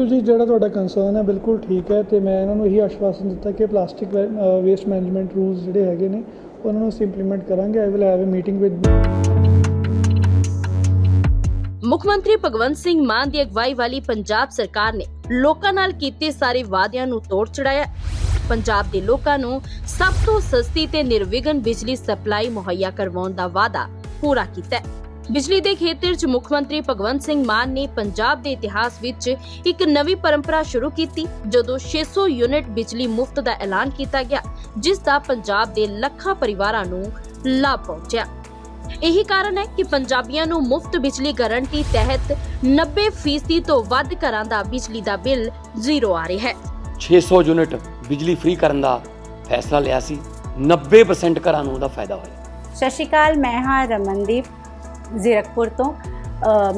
ਬਿਲਕੁਲ ਜੀ, ਜਿਹੜਾ ਤੁਹਾਡਾ ਕੰਸਰਨ ਹੈ, ਬਿਲਕੁਲ ਠੀਕ ਹੈ ਤੇ ਮੈਂ ਇਹਨਾਂ ਨੂੰ ਇਹੀ ਆਸ਼ਵਾਸਨ ਦਿੱਤਾ ਕਿ ਪਲਾਸਟਿਕ ਵੇਸਟ ਮੈਨੇਜਮੈਂਟ ਰੂਲਸ ਜਿਹੜੇ ਹੈਗੇ ਨੇ, ਉਹਨਾਂ ਨੂੰ ਅਸੀਂ ਇੰਪਲੀਮੈਂਟ ਕਰਾਂਗੇ। I will have a meeting with ਮੁੱਖ ਮੰਤਰੀ ਭਗਵੰਤ ਸਿੰਘ ਮਾਨ ਦੀ ਅਗਵਾਈ ਵਾਲੀ ਪੰਜਾਬ ਸਰਕਾਰ ਨੇ ਲੋਕਾਂ ਨਾਲ ਕੀਤੇ ਸਾਰੇ ਵਾਅਦਿਆਂ ਨੂੰ ਤੋੜ ਚੜਾਇਆ। ਪੰਜਾਬ ਦੇ ਲੋਕਾਂ ਨੂੰ ਸਭ ਤੋਂ ਸਸਤੀ ਤੇ ਨਿਰਵਿਘਨ ਬਿਜਲੀ ਸਪਲਾਈ ਮੁਹੱਈਆ ਕਰਵਾਉਣ ਦਾ ਵਾਅਦਾ ਪੂਰਾ ਕੀਤਾ ਹੈ। ਬਿਜਲੀ ਦੇ ਖੇਤਰ 'ਚ ਮੁੱਖ ਮੰਤਰੀ ਭਗਵੰਤ ਸਿੰਘ ਮਾਨ ਨੇ ਪੰਜਾਬ ਦੇ ਇਤਿਹਾਸ ਵਿੱਚ ਇੱਕ ਨਵੀਂ ਪਰੰਪਰਾ ਸ਼ੁਰੂ ਕੀਤੀ ਜਦੋਂ 600 ਯੂਨਿਟ ਬਿਜਲੀ ਮੁਫਤ ਦਾ ਐਲਾਨ ਕੀਤਾ ਗਿਆ ਜਿਸ ਦਾ ਪੰਜਾਬ ਦੇ ਲੱਖਾਂ ਪਰਿਵਾਰਾਂ ਨੂੰ ਲਾਭ ਪਹੁੰਚਿਆ। ਇਹੀ ਕਾਰਨ ਹੈ ਕਿ ਪੰਜਾਬੀਆਂ ਨੂੰ ਮੁਫਤ ਬਿਜਲੀ ਗਾਰੰਟੀ ਤਹਿਤ 90% ਤੋਂ ਵੱਧ ਘਰਾਂ ਦਾ ਬਿਜਲੀ ਦਾ ਬਿੱਲ ਜ਼ੀਰੋ ਆ ਰਿਹਾ ਹੈ। 600 ਯੂਨਿਟ ਬਿਜਲੀ ਫ੍ਰੀ ਕਰਨ ਦਾ ਫੈਸਲਾ ਲਿਆ ਸੀ 90% ਘਰਾਂ ਨੂੰ ਉਹਦਾ ਫਾਇਦਾ ਹੋਇਆ। ਸਤਿ ਸ਼੍ਰੀ ਅਕਾਲ ਮੈਂ ਹਾਂ ਰਮਨਦੀਪ। ਜ਼ੀਰਕਪੁਰ ਤੋਂ।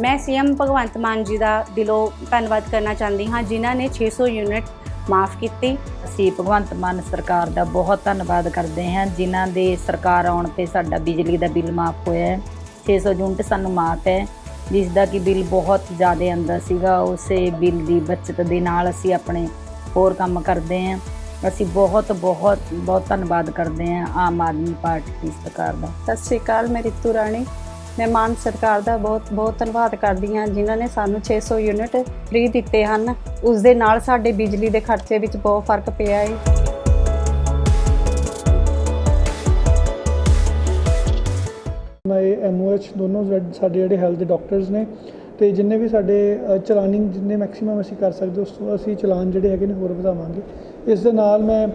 ਮੈਂ ਸੀਐਮ ਭਗਵੰਤ ਮਾਨ ਜੀ ਦਾ ਦਿਲੋਂ ਧੰਨਵਾਦ ਕਰਨਾ ਚਾਹੁੰਦੀ ਹਾਂ ਜਿਨ੍ਹਾਂ ਨੇ 600 ਯੂਨਿਟ ਮਾਫ ਕੀਤੀ। ਅਸੀਂ ਭਗਵੰਤ ਮਾਨ ਸਰਕਾਰ ਦਾ ਬਹੁਤ ਧੰਨਵਾਦ ਕਰਦੇ ਹਾਂ ਜਿਨ੍ਹਾਂ ਦੇ ਸਰਕਾਰ ਆਉਣ ਤੇ ਸਾਡਾ ਬਿਜਲੀ ਦਾ ਬਿੱਲ ਮਾਫ ਹੋਇਆ ਹੈ। 600 ਯੂਨਿਟ ਸਾਨੂੰ ਮਾਫ ਹੈ ਜਿਸ ਦਾ ਕਿ ਬਿੱਲ ਬਹੁਤ ਜ਼ਿਆਦਾ ਆਉਂਦਾ ਸੀਗਾ। ਉਸੇ ਬਿੱਲ ਦੀ ਬਚਤ ਦੇ ਨਾਲ ਅਸੀਂ ਆਪਣੇ ਹੋਰ ਕੰਮ ਕਰਦੇ ਹਾਂ। ਅਸੀਂ ਬਹੁਤ ਬਹੁਤ ਬਹੁਤ ਧੰਨਵਾਦ ਕਰਦੇ ਹਾਂ ਆਮ ਆਦਮੀ ਪਾਰਟੀ ਦੀ ਸਰਕਾਰ ਦਾ। ਸਤਿ ਸ਼੍ਰੀ ਅਕਾਲ ਮੈਂ ਰਿਤੂ ਰਾਣੀ। ਮੈਂ ਮਾਨ ਸਰਕਾਰ ਦਾ ਬਹੁਤ ਬਹੁਤ ਧੰਨਵਾਦ ਕਰਦੀ ਹਾਂ ਜਿਨ੍ਹਾਂ ਨੇ ਸਾਨੂੰ 600 ਯੂਨਿਟ ਫ੍ਰੀ ਦਿੱਤੇ ਹਨ। ਉਸ ਦੇ ਨਾਲ ਸਾਡੇ ਬਿਜਲੀ ਦੇ ਖਰਚੇ ਵਿੱਚ ਬਹੁਤ ਫ਼ਰਕ ਪਿਆ ਹੈ ਮੈਂ ਐਮਓਐਚ ਦੋਨੋਂ ਸਾਡੇ- ਜਿਹੜੇ ਹੈਲਥ ਦੇ ਡਾਕਟਰਸ ਨੇ ਤੇ ਜਿੰਨੇ ਵੀ ਸਾਡੇ ਚਲਾਨਿੰਗ ਜਿੰਨੇ ਮੈਕਸਿਮਮ ਅਸੀਂ ਕਰ ਸਕਦੇ ਉਸ ਤੋਂ ਅਸੀਂ ਚਲਾਨ ਜਿਹੜੇ ਹੈਗੇ ਨੇ ਹੋਰ ਵਧਾਵਾਂਗੇ। ਇਸ ਦੇ ਨਾਲ ਮੈਂ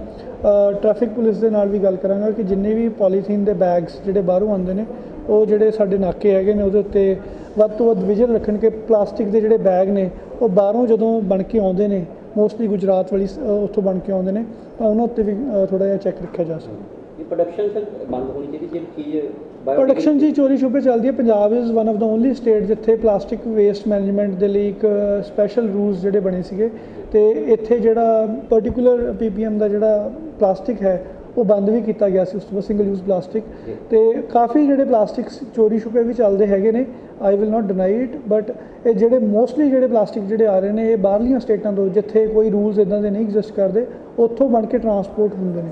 ਟ੍ਰੈਫਿਕ ਪੁਲਿਸ ਦੇ ਨਾਲ ਵੀ ਗੱਲ ਕਰਾਂਗਾ ਕਿ ਜਿੰਨੇ ਵੀ ਪੋਲੀਥੀਨ ਦੇ ਬੈਗਸ ਜਿਹੜੇ ਬਾਹਰੋਂ ਆਉਂਦੇ ਨੇ ਉਹ ਜਿਹੜੇ ਸਾਡੇ ਨਾਕੇ ਹੈਗੇ ਨੇ ਉਹਦੇ ਉੱਤੇ ਵੱਧ ਤੋਂ ਵੱਧ ਵਿਜਨ ਰੱਖਣ ਕਿ ਪਲਾਸਟਿਕ ਦੇ ਜਿਹੜੇ ਬੈਗ ਨੇ ਉਹ ਬਾਹਰੋਂ ਜਦੋਂ ਬਣ ਕੇ ਆਉਂਦੇ ਨੇ ਮੋਸਟਲੀ ਗੁਜਰਾਤ ਵਾਲੀ ਉੱਥੋਂ ਬਣ ਕੇ ਆਉਂਦੇ ਨੇ ਤਾਂ ਉਹਨਾਂ ਉੱਤੇ ਵੀ ਥੋੜਾ ਜਿਹਾ ਚੈੱਕ ਰੱਖਿਆ ਜਾ ਸਕਦਾ ਇਹ ਪ੍ਰੋਡਕਸ਼ਨ ਸਰ ਬੰਦ ਹੋਣੀ ਚਾਹੀਦੀ ਜਿਹੜੀ ਚੀਜ਼ ਪ੍ਰੋਡਕਸ਼ਨ ਜੀ ਚੋਰੀ ਛੁਪੇ ਚੱਲਦੀ ਹੈ। Punjab is one of the only state ਜਿੱਥੇ ਪਲਾਸਟਿਕ ਵੇਸਟ ਮੈਨੇਜਮੈਂਟ ਦੇ ਲਈ ਇੱਕ ਸਪੈਸ਼ਲ ਰੂਲਸ ਜਿਹੜੇ ਬਣੇ ਸੀਗੇ। ਤੇ ਇੱਥੇ ਜਿਹੜਾ ਪਾਰਟਿਕੂਲਰ ਪੀਪੀਐਮ ਦਾ ਜਿਹੜਾ ਪਲਾਸਟਿਕ ਹੈ ਉਹ ਬੰਦ ਵੀ ਕੀਤਾ ਗਿਆ ਸੀ, ਉਸ ਤੋਂ ਬਾਅਦ ਸਿੰਗਲ ਯੂਜ਼ ਪਲਾਸਟਿਕ ਤੇ ਕਾਫੀ ਜਿਹੜੇ ਪਲਾਸਟਿਕਸ ਚੋਰੀ ਛੁਪੇ ਵੀ ਚੱਲਦੇ ਹੈਗੇ ਨੇ I will not deny it but ਇਹ ਜਿਹੜੇ ਮੋਸਟਲੀ ਜਿਹੜੇ ਪਲਾਸਟਿਕ ਜਿਹੜੇ ਆ ਰਹੇ ਨੇ, ਇਹ ਬਾਹਰਲੀਆਂ ਸਟੇਟਾਂ ਤੋਂ ਜਿੱਥੇ ਕੋਈ ਰੂਲਸ ਇਦਾਂ ਦੇ ਨਹੀਂ ਐਗਜ਼ਿਸਟ ਕਰਦੇ, ਉੱਥੋਂ ਬਣ ਕੇ ਟਰਾਂਸਪੋਰਟ ਹੁੰਦੇ ਨੇ।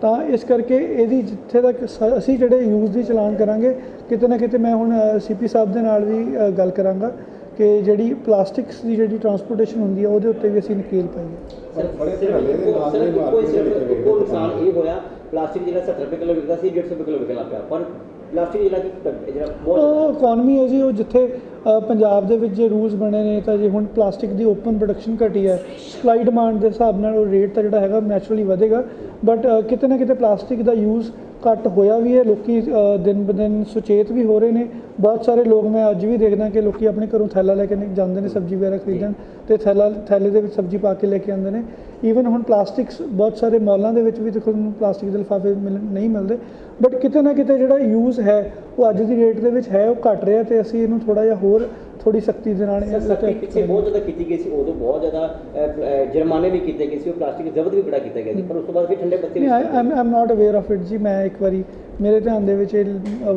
ਤਾਂ ਇਸ ਕਰਕੇ ਇਹਦੀ ਜਿੱਥੇ ਤੱਕ ਸ- ਅਸੀਂ ਜਿਹੜੇ ਯੂਜ਼ ਦੀ ਚਲਾਨ ਕਰਾਂਗੇ, ਕਿਤੇ ਨਾ ਕਿਤੇ ਮੈਂ ਹੁਣ ਸੀਪੀ ਸਾਹਿਬ ਦੇ ਨਾਲ ਵੀ ਗੱਲ ਕਰਾਂਗਾ। ਕਿ ਜਿਹੜੀ ਪਲਾਸਟਿਕਸ ਦੀ ਜਿਹੜੀ ਟਰਾਂਸਪੋਰਟੇਸ਼ਨ ਹੁੰਦੀ ਹੈ ਉਹਦੇ ਉੱਤੇ ਵੀ ਅਸੀਂ ਨਕੇਲ ਪਾਈਏ ਬੜੇ ਝਗੜੇ ਦੇ ਨਾਲ ਦੇ ਕੋਈ ਸਿਰਫ ਇੱਕੋ ਨੁਕਸਾਨ ਇਹ ਹੋਇਆ ਪਲਾਸਟਿਕ ਜਿਹੜਾ 70 ਰੁਪਏ ਕਿਲੋ ਵਿਕਦਾ ਸੀ 150 ਰੁਪਏ ਕਿਲੋ ਵਿਕਣ ਲੱਗ ਪਿਆ। ਪਰ ਪਲਾਸਟਿਕ ਜਿਹੜਾ ਕਿ ਜਿਹੜਾ ਬਹੁਤ ਉਹ ਇਕਨੋਮੀ ਹੈ ਜੀ ਉਹ ਜਿੱਥੇ ਅ, ਪੰਜਾਬ ਦੇ ਵਿੱਚ ਜੇ ਰੂਲਸ ਬਣੇ ਨੇ ਤਾਂ ਜੇ ਹੁਣ ਪਲਾਸਟਿਕ ਦੀ ਓਪਨ ਪ੍ਰੋਡਕਸ਼ਨ ਘਟੀ ਹੈ ਸਪਲਾਈ ਡਿਮਾਂਡ ਦੇ ਹਿਸਾਬ ਨਾਲ ਉਹ ਰੇਟ ਤਾਂ ਜਿਹੜਾ ਹੈਗਾ ਨੈਚੁਰਲੀ ਵਧੇਗਾ। ਬਟ ਕਿਤੇ ਨਾ ਕਿਤੇ ਪਲਾਸਟਿਕ ਦਾ ਯੂਜ਼ ਘੱਟ ਹੋਇਆ ਵੀ ਹੈ ਲੋਕੀ ਦਿਨ ਬ ਦਿਨ ਸੁਚੇਤ ਵੀ ਹੋ ਰਹੇ ਨੇ। ਬਹੁਤ ਸਾਰੇ ਲੋਕ ਮੈਂ ਅੱਜ ਵੀ ਦੇਖਦਾ ਕਿ ਲੋਕੀ ਆਪਣੇ ਘਰੋਂ ਥੈਲਾ ਲੈ ਕੇ ਨਿਕ- ਜਾਂਦੇ ਨੇ ਸਬਜ਼ੀ ਵਗੈਰਾ ਖਰੀਦਣ ਤੇ ਥੈਲਾ ਥੈਲੇ ਦੇ ਵਿੱਚ ਸਬਜ਼ੀ ਪਾ ਕੇ ਲੈ ਕੇ ਆਉਂਦੇ ਨੇ। ਈਵਨ ਹੁਣ ਪਲਾਸਟਿਕਸ ਬਹੁਤ ਸਾਰੇ ਮਾਲਾਂ ਦੇ ਵਿੱਚ ਵੀ ਦੇਖੋ ਤੁਹਾਨੂੰ ਪਲਾਸਟਿਕ ਦੇ ਲਿਫਾਫੇ ਮਿਲ- ਨਹੀਂ ਮਿਲਦੇ। ਬਟ ਕਿਤੇ ਨਾ ਕਿਤੇ ਜਿਹੜਾ ਯੂਜ਼ ਹੈ ਉਹ ਅੱਜ ਦੀ ਡੇਟ ਦੇ ਵਿੱਚ ਹੈ ਉਹ ਘਟ ਰਿਹਾ ਤੇ ਅਸੀਂ ਇਹਨੂੰ ਥੋੜਾ ਜਿਹਾ ਹੋਰ ਥੋੜੀ ਸਖਤੀ ਦੇ ਨਾਲ ਸਰ ਇਹਦੇ ਸਖਤੀ ਪਿੱਛੇ ਬਹੁਤ ਜ਼ਿਆਦਾ ਕੀਤੀ ਗਈ ਸੀ ਉਦੋਂ ਬਹੁਤ ਜ਼ਿਆਦਾ ਜੁਰਮਾਨੇ ਵੀ ਕੀਤੇ ਗਏ ਸੀ ਉਹ ਪਲਾਸਟਿਕ ਜ਼ਬਤ ਵੀ ਬੜਾ ਕੀਤਾ ਗਿਆ ਸੀ ਪਰ ਉਸ ਤੋਂ ਬਾਅਦ ਫਿਰ ਠੰਡੇ ਬੱਤੇ ਨਹੀਂ I am am not aware of it ਜੀ ਮੈਂ ਇੱਕ ਵਾਰੀ ਮੇਰੇ ਧਿਆਨ ਦੇ ਵਿੱਚ ਇਹ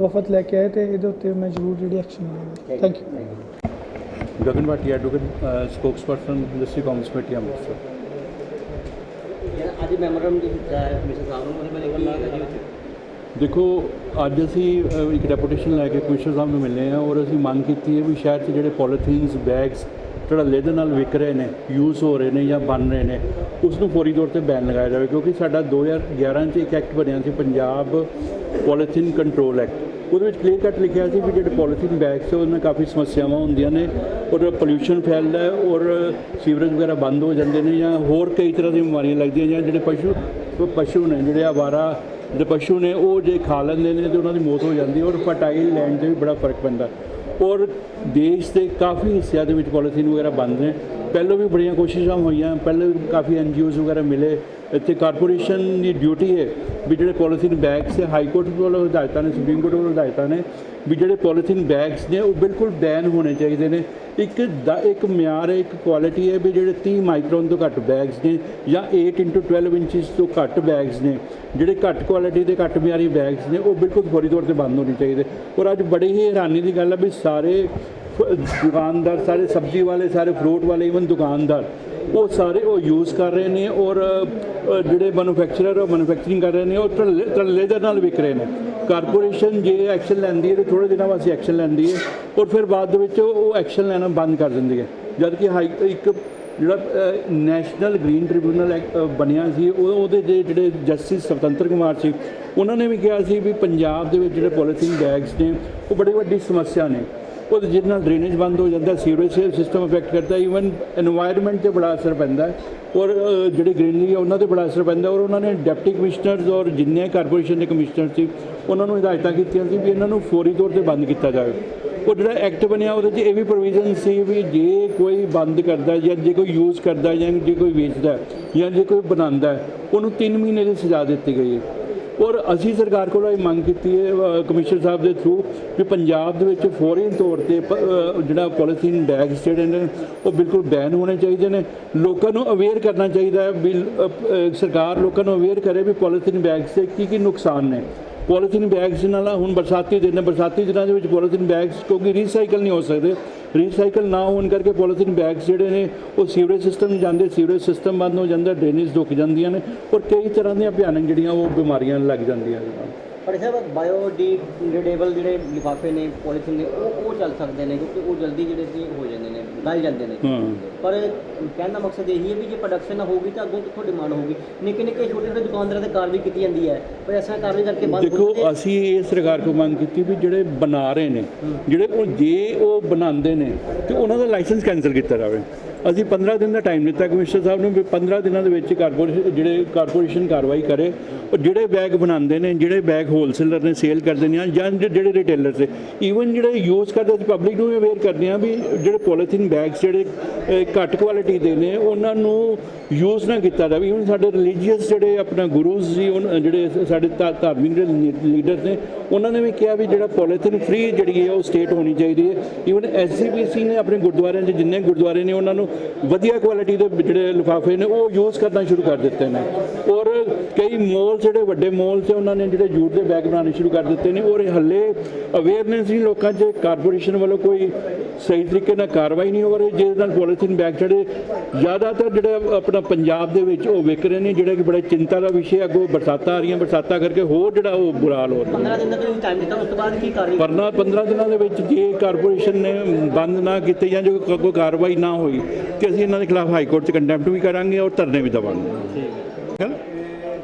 ਵਫਦ ਲੈ ਕੇ ਆਏ ਤੇ ਇਹਦੇ ਉੱਤੇ ਮੈਂ ਜ਼ਰੂਰ ਜਿਹੜੀ ਐਕਸ਼ਨ ਲਵਾਂਗਾ। Thank you Gagan Bhati advocate spokesperson industry commerce committee Amritsar. ਅੱਜ ਮੈਮੋਰੰਡਮ ਦੀ ਕਮਿਸ਼ਨ ਸਾਹਿਬ ਨੂੰ ਜੀ ਵਿੱਚ ਦੇਖੋ, ਅੱਜ ਅਸੀਂ ਇੱਕ ਡੈਪੂਟੇਸ਼ਨ ਲੈ ਕੇ ਕਮਿਸ਼ਨਰ ਸਾਹਿਬ ਨੂੰ ਮਿਲੇ ਹਾਂ ਔਰ ਅਸੀਂ ਮੰਗ ਕੀਤੀ ਹੈ ਵੀ ਸ਼ਹਿਰ 'ਚ ਜਿਹੜੇ ਪੋਲੀਥੀਨਸ, ਬੈਗਸ ਜਿਹੜਾ ਲੈਦ ਨਾਲ ਵਿਕ ਰਹੇ ਨੇ ਯੂਜ਼ ਹੋ ਰਹੇ ਨੇ ਜਾਂ ਬਣ ਰਹੇ ਨੇ ਉਸ ਨੂੰ ਫੌਰੀ ਤੌਰ ਤੇ ਬੈਨ ਲਗਾਇਆ ਜਾਵੇ ਕਿਉਂਕਿ ਸਾਡਾ 2011 'ਚ ਇੱਕ ਐਕਟ ਬਣਿਆ ਸੀ ਪੰਜਾਬ ਪੋਲੀਥੀਨ ਕੰਟਰੋਲ ਐਕਟ। ਉਹਦੇ ਵਿੱਚ ਕਲੀਅਰ ਕੱਟ ਲਿਖਿਆ ਸੀ ਵੀ ਜਿਹੜੇ ਪੋਲੀਥੀਨ, ਬੈਗਸ ਉਹਨਾਂ ਨਾਲ ਕਾਫੀ ਸਮੱਸਿਆਵਾਂ ਹੁੰਦੀਆਂ ਨੇ ਔਰ ਪੋਲਿਊਸ਼ਨ ਫੈਲਦਾ ਹੈ ਔਰ ਸੀਵਰੇਜ ਵਗੈਰਾ ਬੰਦ ਹੋ ਜਾਂਦੇ ਨੇ ਜਾਂ ਹੋਰ ਕਈ ਤਰ੍ਹਾਂ ਦੀਆਂ ਬਿਮਾਰੀਆਂ ਲੱਗਦੀਆਂ ਜਾਂ ਜਿਹੜੇ ਪਸ਼ੂ ਪਸ਼ੂ ਨੇ ਜਿਹੜੇ ਆਵਾਰਾ ਜਿਹੜੇ ਪਸ਼ੂ ਨੇ ਉਹ ਜੇ ਖਾ ਲੈਂਦੇ ਨੇ ਤੇ ਉਹਨਾਂ ਦੀ ਮੌਤ ਹੋ ਜਾਂਦੀ ਔਰ ਫਰਟਾਈਲ ਲੈਂਡ 'ਤੇ ਵੀ ਬੜਾ ਫ਼ਰਕ ਪੈਂਦਾ। ਔਰ ਦੇਸ਼ ਦੇ ਕਾਫੀ ਹਿੱਸਿਆਂ ਦੇ ਵਿੱਚ ਪੋਲੀਥੀਨ ਵਗੈਰਾ ਬੰਦ ਨੇ। ਪਹਿਲਾਂ ਵੀ ਬੜੀਆਂ ਕੋਸ਼ਿਸ਼ਾਂ ਹੋਈਆਂ, ਪਹਿਲਾਂ ਵੀ ਕਾਫੀ ਐਨਜੀਓਜ਼ ਵਗੈਰਾ ਮਿਲੇ। ਇੱਥੇ ਕਾਰਪੋਰੇਸ਼ਨ ਦੀ ਡਿਊਟੀ ਹੈ। ਵੀ ਜਿਹੜੇ ਪੋਲੀਥੀਨ ਬੈਗਸ ਹੈ ਹਾਈ ਕੋਰਟ ਵੱਲੋਂ ਹਦਾਇਤਾਂ ਨੇ ਸੁਪਰੀਮ ਕੋਰਟ ਵੱਲੋਂ ਹਦਾਇਤਾਂ ਨੇ, ਵੀ ਜਿਹੜੇ ਪੋਲੀਥੀਨ ਬੈਗਸ ਨੇ, ਉਹ ਬਿਲਕੁਲ ਬੈਨ ਹੋਣੇ ਚਾਹੀਦੇ ਨੇ। ਇੱਕ ਦਾ, ਇੱਕ ਮਿਆਰ ਹੈ, ਇੱਕ ਕੁਆਲਿਟੀ ਹੈ ਵੀ ਜਿਹੜੇ 30 ਮਾਈਕਰੋਨ ਤੋਂ ਘੱਟ ਬੈਗਸ ਨੇ ਜਾਂ 8 12 ਇੰਚਸ ਤੋਂ ਘੱਟ ਬੈਗਸ ਨੇ। ਜਿਹੜੇ ਘੱਟ ਕੁਆਲਿਟੀ ਦੇ ਘੱਟ ਮਿਆਰੀ ਬੈਗਸ ਨੇ, ਉਹ ਬਿਲਕੁਲ ਫੌਰੀ ਤੌਰ ਤੇ ਬੰਦ ਹੋਣੇ ਚਾਹੀਦੇ। ਔਰ ਅੱਜ ਬੜੀ ਹੀ ਹੈਰਾਨੀ ਦੀ ਗੱਲ ਹੈ ਵੀ ਸਾਰੇ ਫ- ਦੁਕਾਨਦਾਰ, ਸਾਰੇ ਸਬਜ਼ੀ ਵਾਲੇ, ਸਾਰੇ ਫਰੂਟ ਵਾਲੇ ਇਵਨ ਦੁਕਾਨਦਾਰ ਉਹ ਸਾਰੇ ਉਹ ਯੂਜ਼ ਕਰ ਰਹੇ ਨੇ ਔਰ ਜਿਹੜੇ ਮੈਨੂਫੈਕਚਰਰ ਉਹ ਮੈਨੂਫੈਕਚਰਿੰਗ ਕਰ ਰਹੇ ਨੇ, ਉਹ ਧੜੱਲੇ ਧੜੱਲੇ ਦੇ ਨਾਲ ਵਿਕ ਰਹੇ ਨੇ। ਕਾਰਪੋਰੇਸ਼ਨ ਜੇ ਐਕਸ਼ਨ ਲੈਂਦੀ ਹੈ ਤੇ ਥੋੜੇ ਦਿਨਾਂ ਵਾਸਤੇ ਐਕਸ਼ਨ ਲੈਂਦੀ ਹੈ ਔਰ ਫਿਰ ਬਾਅਦ ਦੇ ਵਿੱਚ ਉਹ- ਐਕਸ਼ਨ ਲੈਣਾ ਬੰਦ ਕਰ ਦਿੰਦੀ ਹੈ। ਜਦ ਕਿ ਹਾਈ, ਇੱਕ ਜਿਹੜਾ ਨੈਸ਼ਨਲ ਗ੍ਰੀਨ ਟ੍ਰਿਬਿਊਨਲ ਬਣਿਆ ਸੀ, ਉਹ, ਉਹਦੇ ਦੇ ਜਿਹੜੇ ਜਸਟਿਸ ਸੁਤੰਤਰ ਕੁਮਾਰ ਸੀ, ਉਹਨਾਂ ਨੇ ਵੀ ਕਿਹਾ ਸੀ ਵੀ ਪੰਜਾਬ ਦੇ ਵਿੱਚ ਜਿਹੜੇ ਪੋਲੀਥੀਨ ਬੈਗਸ ਨੇ, ਉਹ ਬੜੀ ਵੱਡੀ ਸਮੱਸਿਆ ਨੇ। ਉਹ ਜਿਹਦੇ ਨਾਲ ਡਰੇਨੇਜ ਬੰਦ ਹੋ ਜਾਂਦਾ ਸੀਵਰੇਜ ਸਿਸਟਮ ਇਫੈਕਟ ਕਰਦਾ ਈਵਨ এনवायरमेंट ਤੇ ਬੜਾ ਅਸਰ ਪੈਂਦਾ ਔਰ ਜਿਹੜੀ ਗ੍ਰੀਨਰੀ ਹੈ, ਉਹਨਾਂ ਤੇ ਬੜਾ ਅਸਰ ਪੈਂਦਾ ਔਰ ਉਹਨਾਂ ਨੇ ਡਿਪਟੀ ਕਮਿਸ਼ਨਰਸ ਔਰ ਜਿੰਨੇ ਕਾਰਪੋਰੇਸ਼ਨ ਦੇ ਕਮਿਸ਼ਨਰ ਸੀ, ਉਹਨਾਂ ਨੂੰ ਹਦਾਇਤਾਂ ਕੀਤੀਆਂ ਸੀ ਵੀ ਇਹਨਾਂ ਨੂੰ ਫੌਰੀ ਤੌਰ ਤੇ ਬੰਦ ਕੀਤਾ ਜਾਵੇ। ਉਹ ਜਿਹੜਾ ਐਕਟ ਬਣਿਆ, ਉਹਦੇ 'ਚ ਇਹ ਵੀ ਪ੍ਰੋਵੀਜ਼ਨ ਸੀ ਵੀ ਜੇ ਕੋਈ ਬੰਦ ਕਰਦਾ ਜਾਂ ਜੇ ਕੋਈ ਯੂਜ਼ ਕਰਦਾ ਜਾਂ ਜੇ ਕੋਈ ਵੇਚਦਾ ਜਾਂ ਜੇ ਕੋਈ ਬਣਾਉਂਦਾ, ਉਹਨੂੰ 3 ਮਹੀਨੇ ਦੀ ਸਜ਼ਾ ਦਿੱਤੀ ਗਈ ਹੈ। ਔਰ ਅਸੀਂ ਸਰਕਾਰ ਕੋਲੋਂ ਇਹ ਮੰਗ ਕੀਤੀ ਹੈ ਕਮਿਸ਼ਨਰ ਸਾਹਿਬ ਦੇ ਥਰੂ ਵੀ ਪੰਜਾਬ ਦੇ ਵਿੱਚ ਫੋਰਨ ਤੌਰ ਤੇ ਪ- ਜਿਹੜਾ ਪੋਲੀਥੀਨ ਬੈਗਸ ਜਿਹੜੇ ਨੇ, ਉਹ ਬਿਲਕੁਲ ਬੈਨ ਹੋਣੇ ਚਾਹੀਦੇ ਨੇ। ਲੋਕਾਂ ਨੂੰ ਅਵੇਅਰ ਕਰਨਾ ਚਾਹੀਦਾ ਹੈ ਵੀ ਸਰਕਾਰ ਲੋਕਾਂ ਨੂੰ ਅਵੇਅਰ ਕਰੇ ਵੀ ਪੋਲੀਥੀਨ ਬੈਗਸ ਦੇ ਕੀ ਕੀ ਨੁਕਸਾਨ ਨੇ। ਪੋਲੀਥੀਨ ਬੈਗਸ ਨਾਲ ਹੁਣ ਬਰਸਾਤੀ ਦਿਨ ਨੇ ਬਰਸਾਤੀ ਦਿਨਾਂ ਦੇ ਵਿੱਚ ਪੋਲੀਥੀਨ ਬੈਗਸ ਕਿਉਂਕਿ ਰੀਸਾਈਕਲ ਨਹੀਂ ਹੋ ਸਕਦੇ। ਰੀਸਾਈਕਲ ਨਾ ਹੋਣ ਕਰਕੇ ਪੋਲੀਥੀਨ ਬੈਗਸ ਜਿਹੜੇ ਨੇ, ਉਹ ਸੀਵਰੇਜ ਸਿਸਟਮ ਨੂੰ ਜਾਂਦੇ ਸੀਵਰੇਜ ਸਿਸਟਮ ਬੰਦ ਹੋ ਜਾਂਦਾ ਡਰੇਨੇਜ ਰੁਕ ਜਾਂਦੀਆਂ ਨੇ ਔਰ ਕਈ ਤਰ੍ਹਾਂ ਦੀਆਂ ਭਿਆਨਕ ਜਿਹੜੀਆਂ ਉਹ ਬਿਮਾਰੀਆਂ ਲੱਗ ਜਾਂਦੀਆਂ ਨੇ। ਪਰ ਸਾਹਿਬ ਬਾਇਓਡੀਗ੍ਰੇਡੇਬਲ ਜਿਹੜੇ ਲਿਫਾਫੇ ਨੇ ਪੋਲੀਥੀਨ ਦੇ ਉਹ ਉਹ ਚੱਲ ਸਕਦੇ ਨੇ ਕਿਉਂਕਿ ਉਹ ਜਲਦੀ ਜਿਹੜੇ ਸੀ ਹੋ ਜਾਂਦੇ ਨੇ ਗਲ ਜਾਂਦੇ ਨੇ। ਪਰ ਕਹਿਣ ਦਾ ਮਕਸਦ ਇਹ ਹੈ ਵੀ ਜੇ ਪ੍ਰੋਡਕਸ਼ਨ ਨਾ ਹੋਊਗੀ ਤਾਂ ਅੱਗੋਂ ਕਿੱਥੋਂ ਡਿਮਾਂਡ ਹੋਊਗੀ? ਨਿੱਕੇ ਨਿੱਕੇ ਛੋਟੇ ਛੋਟੇ ਦੁਕਾਨਦਾਰਾਂ ਤੇ ਕਾਰਵਾਈ ਕੀਤੀ ਜਾਂਦੀ ਹੈ। ਪਰ ਐਸਾ ਕਾਰਵਾਈ ਕਰਕੇ ਬੰਦ ਦੇਖੋ ਅਸੀਂ ਇਹ ਸਰਕਾਰ ਕੋਲ ਮੰਗ ਕੀਤੀ ਵੀ ਜਿਹੜੇ ਬਣਾ ਰਹੇ ਨੇ ਜਿਹੜੇ ਉਹ ਜੇ ਉਹ ਬਣਾਉਂਦੇ ਨੇ ਤੇ ਉਹਨਾਂ ਦਾ ਲਾਇਸੈਂਸ ਕੈਨਸਲ ਕੀਤਾ ਜਾਵੇ। ਅਸੀਂ 15 ਦਿਨ ਦਾ ਟਾਈਮ ਦਿੱਤਾ ਕਮਿਸ਼ਨਰ ਸਾਹਿਬ ਨੂੰ ਵੀ 15 ਦਿਨਾਂ ਦੇ ਵਿੱਚ ਕਾਰਪੋਰੇਸ਼ਨ ਜਿਹੜੇ ਕਾਰਪੋਰੇਸ਼ਨ ਕਾਰਵਾਈ ਕਰੇ ਉਹ ਜਿਹੜੇ ਬੈਗ ਬਣਾਉਂਦੇ ਨੇ, ਜਿਹੜੇ ਬੈਗ ਹੋਲਸੇਲਰ ਨੇ ਸੇਲ ਕਰਦੇ ਨੇ ਜਾਂ ਜਿਹੜੇ- ਜਿਹੜੇ ਰਿਟੇਲਰ ਨੇ ਈਵਨ ਜਿਹੜੇ ਯੂਜ਼ ਕਰਦੇ, ਅਸੀਂ ਪਬਲਿਕ ਨੂੰ ਅਵੇਅਰ ਕਰਦੇ ਹਾਂ ਵੀ ਜਿਹੜੇ ਪੋਲੀਥੀਨ ਬੈਗਸ ਜਿਹੜੇ ਘੱਟ ਕੁਆਲਿਟੀ ਦੇ ਨੇ, ਉਹਨਾਂ ਨੂੰ ਯੂਜ਼ ਨਾ ਕੀਤਾ ਜਾਵੇ। ਈਵਨ ਸਾਡੇ ਰਿਲੀਜੀਅਸ ਜਿਹੜੇ ਆਪਣਾ ਗੁਰੂਜ਼ ਜੀ ਉਨ- ਜਿਹੜੇ ਸਾਡੇ ਧਾ- ਧਾਰਮਿਕ ਜਿਹੜੇ ਲੀਡਰ ਨੇ, ਉਹਨਾਂ ਨੇ ਵੀ ਕਿਹਾ ਵੀ ਜਿਹੜਾ ਪੋਲੀਥੀਨ ਫ੍ਰੀ ਜਿਹੜੀ ਹੈ ਉਹ ਸਟੇਟ ਹੋਣੀ ਚਾਹੀਦੀ ਹੈ। ਈਵਨ ਐਸਜੀਪੀਸੀ ਨੇ ਆਪਣੇ ਗੁਰਦੁਆਰਿਆਂ 'ਚ ਜਿੰਨੇ ਗੁਰਦੁਆਰੇ ਨੇ, ਉਹਨਾਂ ਨੂੰ ਵਧੀਆ ਕੁਆਲਿਟੀ ਦੇ ਜਿਹੜੇ ਲਿਫਾਫੇ ਨੇ, ਉਹ ਯੂਜ਼ ਕਰਨਾ ਸ਼ੁਰੂ ਕਰ ਦਿੱਤੇ ਨੇ। ਔਰ ਕਈ ਮੋਲ ਜਿਹੜੇ ਵੱਡੇ ਮੋਲ 'ਚ ਉਹਨਾਂ ਨੇ ਜਿਹੜੇ ਜੂਟ ਦੇ ਬੈਗ ਬਣਾਉਣੇ ਸ਼ੁਰੂ ਕਰ ਦਿੱਤੇ ਨੇ। ਔਰ ਹੱਲੇ ਅਵੇਅਰਨੈਸ ਨਹੀਂ, ਲੋਕਾਂ 'ਚ ਕਾਰਪੋਰੇਸ਼ਨ ਵੱਲੋਂ ਕੋਈ ਸਹੀ ਤਰੀਕੇ ਨਾਲ ਕਾਰਵਾਈ ਨਹੀਂ ਹੋ ਰਹੀ ਜਿਹਦੇ ਨਾਲ ਪੋਲੀਥੀਨ ਬੈਗ ਜਿਹੜੇ ਜ਼ਿਆਦਾਤਰ ਜਿਹੜੇ ਆਪਣਾ ਪੰਜਾਬ ਦੇ ਵਿੱਚ ਉਹ ਵਿਕ ਰਹੇ ਨੇ ਜਿਹੜਾ ਕਿ ਬੜਾ ਚਿੰਤਾ ਦਾ ਵਿਸ਼ੇ ਅੱਗੋਂ ਬਰਸਾਤਾਂ ਆ ਰਹੀਆਂ ਬਰਸਾਤਾਂ ਕਰਕੇ ਹੋਰ ਜਿਹੜਾ ਉਹ ਬੁਰਾ ਹਾਲ ਹੋ ਰਿਹਾ। 15 ਦਿਨ ਦਾ ਟਾਈਮ ਦਿੱਤਾ ਉਸ ਤੋਂ ਬਾਅਦ ਕੀ ਕਾਰਵਾਈ ਪਰਨਾ 15 ਦਿਨਾਂ ਦੇ ਵਿੱਚ ਜੇ ਕਾਰਪੋਰੇਸ਼ਨ ਨੇ ਬੰਦ ਨਾ ਕੀਤੇ ਜਾਂ ਜੋ ਕੋਈ ਕਾਰਵਾਈ ਨਾ ਹੋਈ ਤੇ ਅਸੀਂ ਇਹਨਾਂ ਦੇ ਖਿਲਾਫ ਹਾਈ ਕੋਰਟ 'ਚ ਕੰਟੈਂਪਟ ਵੀ ਕਰਾਂਗੇ ਔਰ ਧਰਨੇ ਵੀ ਦੇਵਾਂਗੇ।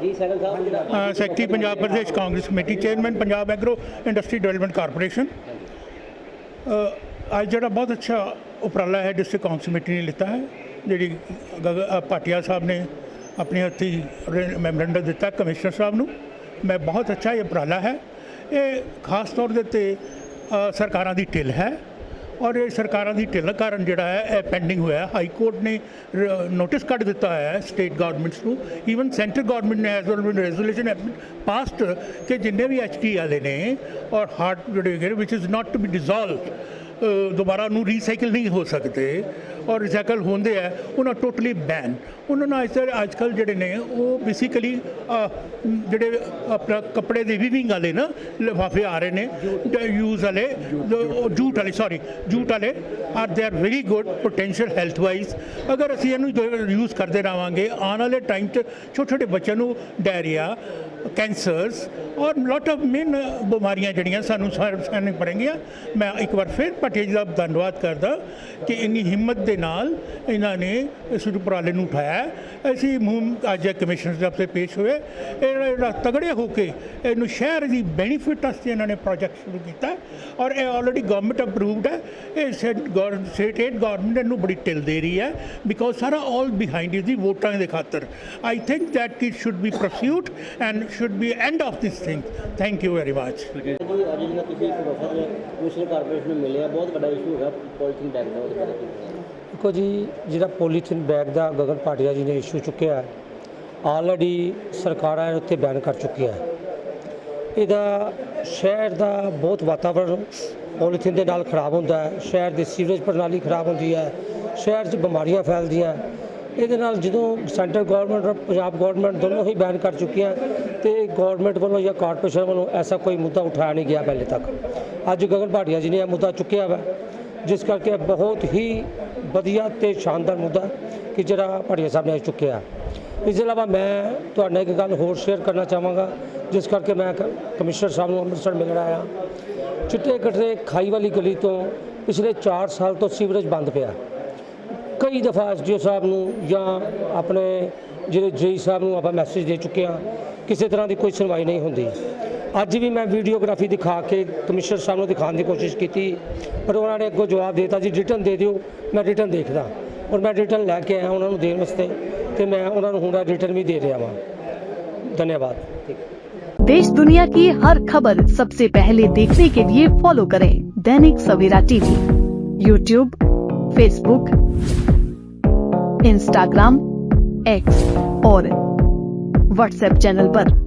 ਜੀ ਸੈਕਲ ਸਾਹਿਬ ਜਿਹੜਾ ਅ, secretary Punjab Pradesh Congress committee chairman Punjab agro industry development corporation. ਅੱਜ ਜਿਹੜਾ ਬਹੁਤ ਅੱਛਾ ਉਪਰਾਲਾ ਹੈ ਡਿਸਟ੍ਰਿਕਟ ਕਾਂਗਰਸ ਕਮੇਟੀ ਨੇ ਲਿੱਤਾ ਹੈ, ਜਿਹੜੀ ਗਗ- ਭਾਟੀਆ ਸਾਹਿਬ ਨੇ ਆਪਣੇ ਹੱਥੀ ਮੈਮੋਰੈਂਡਮ ਦਿੱਤਾ ਕਮਿਸ਼ਨਰ ਸਾਹਿਬ ਨੂੰ। ਮੈਂ ਬਹੁਤ ਅੱਛਾ ਇਹ ਉਪਰਾਲਾ ਹੈ। ਇਹ ਖਾਸ ਤੌਰ ਦੇ ਉੱਤੇ ਸਰਕਾਰਾਂ ਦੀ ਢਿੱਲ ਹੈ ਔਰ ਇਹ ਸਰਕਾਰਾਂ ਦੀ ਢਿੱਲ ਕਾਰਨ ਜਿਹੜਾ ਹੈ, ਇਹ ਪੈਂਡਿੰਗ ਹੋਇਆ। ਹਾਈ ਕੋਰਟ ਨੇ ਨੋਟਿਸ ਕੱਢ ਦਿੱਤਾ ਹੈ ਸਟੇਟ ਗਵਰਨਮੈਂਟਸ ਨੂੰ। ਈਵਨ ਸੈਂਟਰ ਗਵਰਨਮੈਂਟ ਨੇ ਐਜ਼ ਵੈਲ ਰੈਜ਼ੋਲੂਸ਼ਨ ਪਾਸਟ ਕਿ ਜਿੰਨੇ ਵੀ ਐਚਟੀ ਵਾਲੇ ਨੇ ਔਰ ਹਾਰਟ ਜਿਹੜੇ ਵਿਚ is not to be dissolve ਦੁਬਾਰਾ ਨੂੰ ਰੀਸਾਈਕਲ ਨਹੀਂ ਹੋ ਸਕਦੇ। ਔਰ ਰੀਸਾਈਕਲ ਹੁੰਦੇ ਆ, ਉਹਨਾਂ ਟੋਟਲੀ ਬੈਨ ਉਹਨਾਂ ਨਾਲ ਇਸ ਤਰ੍ਹਾਂ ਅੱਜ ਕੱਲ੍ਹ ਜਿਹੜੇ ਨੇ, ਉਹ ਬੇਸਿਕਲੀ ਜਿਹੜੇ ਆਪਣਾ ਕੱਪੜੇ ਦੇ ਵੀਵਿੰਗ ਵਾਲੇ ਨਾ, ਲਿਫਾਫੇ ਆ ਰਹੇ ਨੇ ਯੂਜ਼ ਵਾਲੇ ਜੂਟ ਵਾਲੇ ਸੌਰੀ ਜੂਟ ਵਾਲੇ are they are very good potential health wise ਅਗਰ ਅਸੀਂ ਇਹਨੂੰ ਯੂਜ਼ ਕਰਦੇ ਰਹਾਂਗੇ, ਆਉਣ ਵਾਲੇ ਟਾਈਮ 'ਚ ਛੋਟੇ ਛੋਟੇ ਬੱਚਿਆਂ ਨੂੰ ਡਾਇਰੀਆ ਕੈਂਸਰਸ ਔਰ ਲੋਟ ਆਫ ਮੇਨ ਬਿਮਾਰੀਆਂ ਜਿਹੜੀਆਂ ਸਾਨੂੰ ਸਾਹਮਣੇ ਪੜਨਗੀਆਂ ਮੈਂ ਇੱਕ ਵਾਰ ਫਿਰ ਭੱਟੇ ਦਾ ਧੰਨਵਾਦ ਕਰਦਾ ਕਿ ਇੰਨੀ ਹਿੰਮਤ ਦੇ ਨਾਲ ਇਹਨਾਂ ਨੇ ਇਸ ਉਪਰਾਲੇ ਨੂੰ ਉਠਾਇਆ। ਅਸੀਂ ਮੁਹਿੰਮ ਅੱਜ ਕਮਿਸ਼ਨਰ ਸਾਹਿਬ ਤੇ ਪੇਸ਼ ਹੋਏ। ਇਹ ਜਿਹੜਾ ਤਗੜੇ ਹੋ ਕੇ ਇਹਨੂੰ ਸ਼ਹਿਰ ਦੀ ਬੈਨੀਫਿਟ ਵਾਸਤੇ ਇਹਨਾਂ ਨੇ ਪ੍ਰੋਜੈਕਟ ਸ਼ੁਰੂ ਕੀਤਾ ਔਰ ਇਹ ਆਲਰੇਡੀ ਗਵਰਨਮੈਂਟ ਅਪਰੂਵਡ ਹੈ। ਇਹ ਸਟੇਟ ਗਵਰਨਮੈਂਟ ਨੂੰ ਬੜੀ ਢਿੱਲ ਦੇ ਰਹੀ ਹੈ ਬਿਕੋਜ਼ ਸਾਰਾ ਆਲ ਬਿਹਾਈਂਡ ਇਜ਼ ਦੀ ਵੋਟਾਂ ਦੇ ਖਾਤਰ। I think that it should be prosecute and should be end of this thing thank you very much ਅੱਜ ਜਿਹੜਾ ਤੁਸੀਂ ਪ੍ਰੋਫੈਸਰ ਮਿਸ਼ਨ ਨੂੰ ਬਹੁਤ ਵੱਡਾ ਇਸ਼ੂ ਹੈਗਾ ਪੋਲੀਥੀਨ ਬੈਗ ਦੇਖੋ ਜੀ, ਜਿਹੜਾ ਪੋਲੀਥੀਨ ਬੈਗ ਦਾ ਗਗਨ ਭਾਟੀਆ ਜੀ ਨੇ ਇਸ਼ੂ ਚੁੱਕਿਆ ਹੈ ਆਲਰੇਡੀ ਸਰਕਾਰਾਂ ਉੱਤੇ ਬੈਨ ਕਰ ਚੁੱਕੀਆਂ ਹੈ। ਇਹਦਾ ਸ਼ਹਿਰ ਦਾ ਬਹੁਤ ਵਾਤਾਵਰਣ ਪੋਲੀਥੀਨ ਦੇ ਨਾਲ ਖਰਾਬ ਹੁੰਦਾ ਹੈ, ਸ਼ਹਿਰ ਦੀ ਸੀਵਰੇਜ ਪ੍ਰਣਾਲੀ ਖਰਾਬ ਹੁੰਦੀ ਹੈ, ਸ਼ਹਿਰ 'ਚ ਬਿਮਾਰੀਆਂ ਫੈਲਦੀਆਂ ਇਹਦੇ ਨਾਲ ਜਦੋਂ ਸੈਂਟਰ ਗਵਰਨਮੈਂਟ ਔਰ ਪੰਜਾਬ ਗਵਰਨਮੈਂਟ ਦੋਨੋਂ ਹੀ ਬੈਨ ਕਰ ਚੁੱਕੀਆਂ ਤੇ ਗਵਰਨਮੈਂਟ ਵੱਲੋਂ ਜਾਂ ਕਾਰਪੋਰੇਸ਼ਨ ਵੱਲੋਂ ਐਸਾ ਕੋਈ ਮੁੱਦਾ ਉਠਾਇਆ ਨਹੀਂ ਗਿਆ ਪਹਿਲੇ ਤੱਕ। ਅੱਜ ਗਗਨ ਭਾਟੀਆ ਜੀ ਨੇ ਇਹ ਮੁੱਦਾ ਚੁੱਕਿਆ ਵਾ। ਜਿਸ ਕਰਕੇ ਬਹੁਤ ਹੀ ਵਧੀਆ ਤੇ ਸ਼ਾਨਦਾਰ ਮੁੱਦਾ ਕਿ ਜਿਹੜਾ ਭਾਟੀਆ ਸਾਹਿਬ ਨੇ ਚੁੱਕਿਆ। ਇਸ ਤੋਂ ਇਲਾਵਾ ਮੈਂ ਤੁਹਾਡੇ ਇੱਕ ਗੱਲ ਹੋਰ ਸ਼ੇਅਰ ਕਰਨਾ ਚਾਹਾਂਗਾ, ਜਿਸ ਕਰਕੇ ਮੈਂ ਕ- ਕਮਿਸ਼ਨਰ ਸਾਹਿਬ ਨੂੰ ਅੰਮ੍ਰਿਤਸਰ ਮਿਲਣ ਆਇਆ। ਚਿੱਟੇ ਕਟਰੇ ਖਾਈ ਵਾਲੀ ਗਲੀ ਤੋਂ ਪਿਛਲੇ 4 ਸਾਲ ਤੋਂ ਸੀਵਰੇਜ ਬੰਦ ਪਿਆ। ਕਈ ਦਫਾ ਐਸਡੀਓ ਸਾਹਿਬ ਨੂੰ ਜਾਂ ਆਪਣੇ ਜਿਹੜੇ ਜੇਈ ਸਾਹਿਬ ਨੂੰ ਆਪਾਂ ਮੈਸੇਜ ਦੇ ਚੁੱਕੇ ਹਾਂ, ਕਿਸੇ ਤਰ੍ਹਾਂ ਦੀ ਕੋਈ ਸੁਣਵਾਈ ਨਹੀਂ ਹੁੰਦੀ। ਅੱਜ ਵੀ ਮੈਂ ਵੀਡੀਓਗ੍ਰਾਫੀ ਦਿਖਾ ਕੇ ਕਮਿਸ਼ਨਰ ਸਾਹਿਬ ਨੂੰ ਦਿਖਾਉਣ ਦੀ ਕੋਸ਼ਿਸ਼ ਕੀਤੀ ਪਰ ਉਹਨਾਂ ਨੇ ਅੱਗੋਂ ਜਵਾਬ ਦੇ ਦਿੱਤਾ ਜੀ ਰਿਟਰਨ ਦੇ ਦਿਓ ਮੈਂ ਰਿਟਰਨ ਦੇਖਦਾ ਔਰ ਮੈਂ ਰਿਟਰਨ ਲੈ ਕੇ ਆਇਆ ਉਹਨਾਂ ਨੂੰ ਦੇਣ ਵਾਸਤੇ ਤੇ ਮੈਂ ਉਹਨਾਂ ਨੂੰ ਹੁਣ ਰਿਟਰਨ ਵੀ ਦੇ ਰਿਹਾ ਵਾਂ ਧੰਨਵਾਦ देश दुनिया की हर खबर सबसे पहले देखने के लिए फॉलो करें Dainik Savera TV YouTube Facebook Instagram X और व्हाट्सएप चैनल पर।